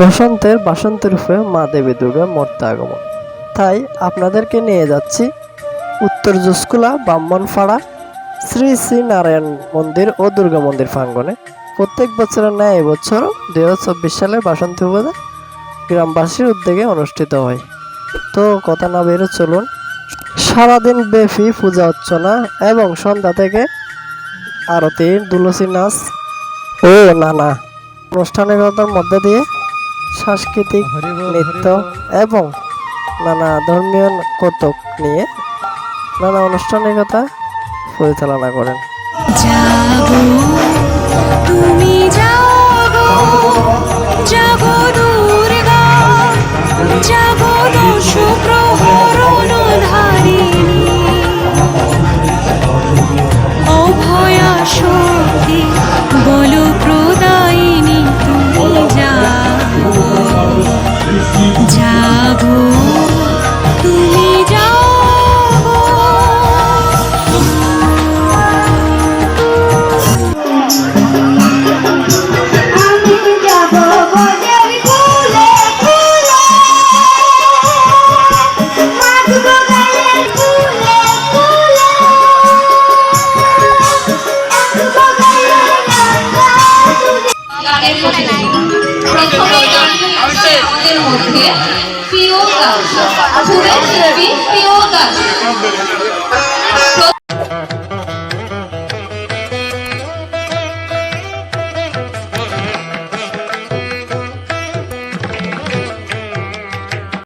বসন্তের বাসন্ত রূপে মা দেবী দুর্গা মূর্তি আগমন। তাই আপনাদেরকে নিয়ে যাচ্ছি উত্তর জুসকুলা ব্রাহ্মণপাড়া, শ্রী শ্রী নারায়ণ মন্দির ও দুর্গা মন্দির প্রাঙ্গণে। প্রত্যেক বছরের ন্যায় এবছর দুই হাজার চব্বিশ সালে বাসন্তী পূজা গ্রামবাসীর উদ্যোগে অনুষ্ঠিত হয়। তো কথা না বেরো চলুন। সারাদিন ব্যাপী পূজা অর্চনা এবং সন্ধ্যা থেকে আরতি দুলসী নাচ ও নানা অনুষ্ঠানিকতার মধ্যে দিয়ে সাংস্কৃতিক নৃত্য এবং নানা ধর্মীয় কতক নিয়ে নানা আনুষ্ঠানিকতা পরিচালনা করেন। গানের প্রথমে গান হচ্ছে আমাদের মধ্যে প্রিয় গান সুরেশ শিল্পী প্রিয় গান